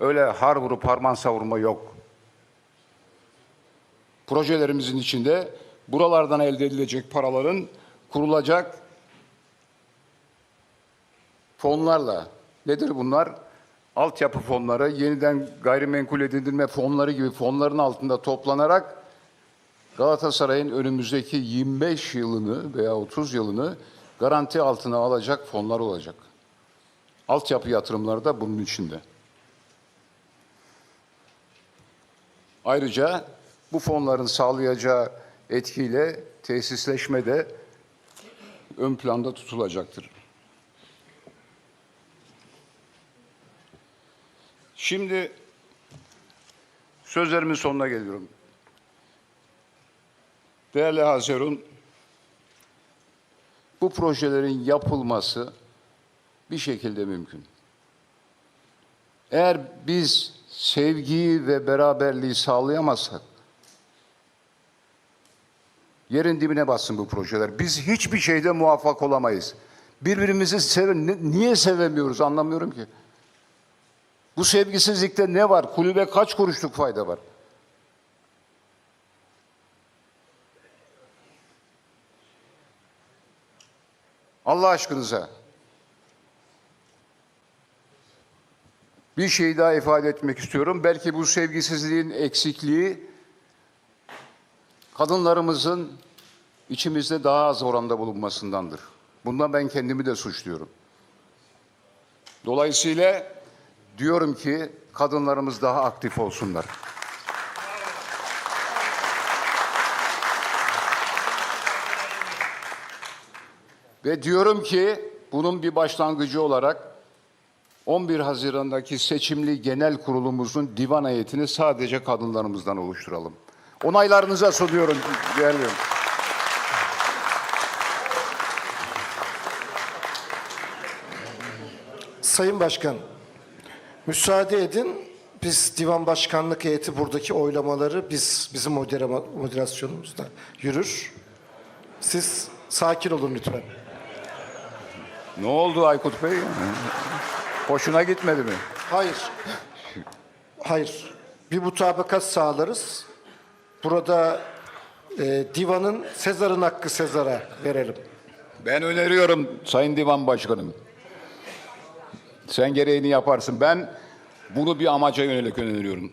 Öyle har vurup harman savurma yok. Projelerimizin içinde buralardan elde edilecek paraların kurulacak fonlarla nedir bunlar? Altyapı fonları, yeniden gayrimenkul edindirme fonları gibi fonların altında toplanarak Galatasaray'ın önümüzdeki 25 yılını veya 30 yılını garanti altına alacak fonlar olacak. Altyapı yatırımları da bunun içinde. Ayrıca bu fonların sağlayacağı etkiyle tesisleşme de ön planda tutulacaktır. Şimdi sözlerimin sonuna geliyorum. Değerli Hazerun, bu projelerin yapılması bir şekilde mümkün. Eğer biz sevgiyi ve beraberliği sağlayamazsak, yerin dibine bassın bu projeler. Biz hiçbir şeyde muvaffak olamayız. Birbirimizi seven, niye sevemiyoruz anlamıyorum ki. Bu sevgisizlikte ne var? Kulübe kaç kuruşluk fayda var? Allah aşkınıza bir şey daha ifade etmek istiyorum. Belki bu sevgisizliğin eksikliği kadınlarımızın içimizde daha az oranda bulunmasındandır. Bundan ben kendimi de suçluyorum. Dolayısıyla diyorum ki kadınlarımız daha aktif olsunlar. Ve diyorum ki bunun bir başlangıcı olarak 11 Haziran'daki seçimli genel kurulumuzun divan heyetini sadece kadınlarımızdan oluşturalım. Onaylarınıza sunuyorum değerli. Sayın Başkan, müsaade edin. Biz divan başkanlık heyeti buradaki oylamaları biz bizim modera- moderasyonumuzda yürür. Siz sakin olun lütfen. Ne oldu Aykut Bey? Hoşuna gitmedi mi? Hayır. Hayır. Bir mutabakat sağlarız. Burada e, divanın Sezar'ın hakkı Sezar'a verelim. Ben öneriyorum Sayın Divan Başkanım. Sen gereğini yaparsın. Ben bunu bir amaca yönelik öneriyorum.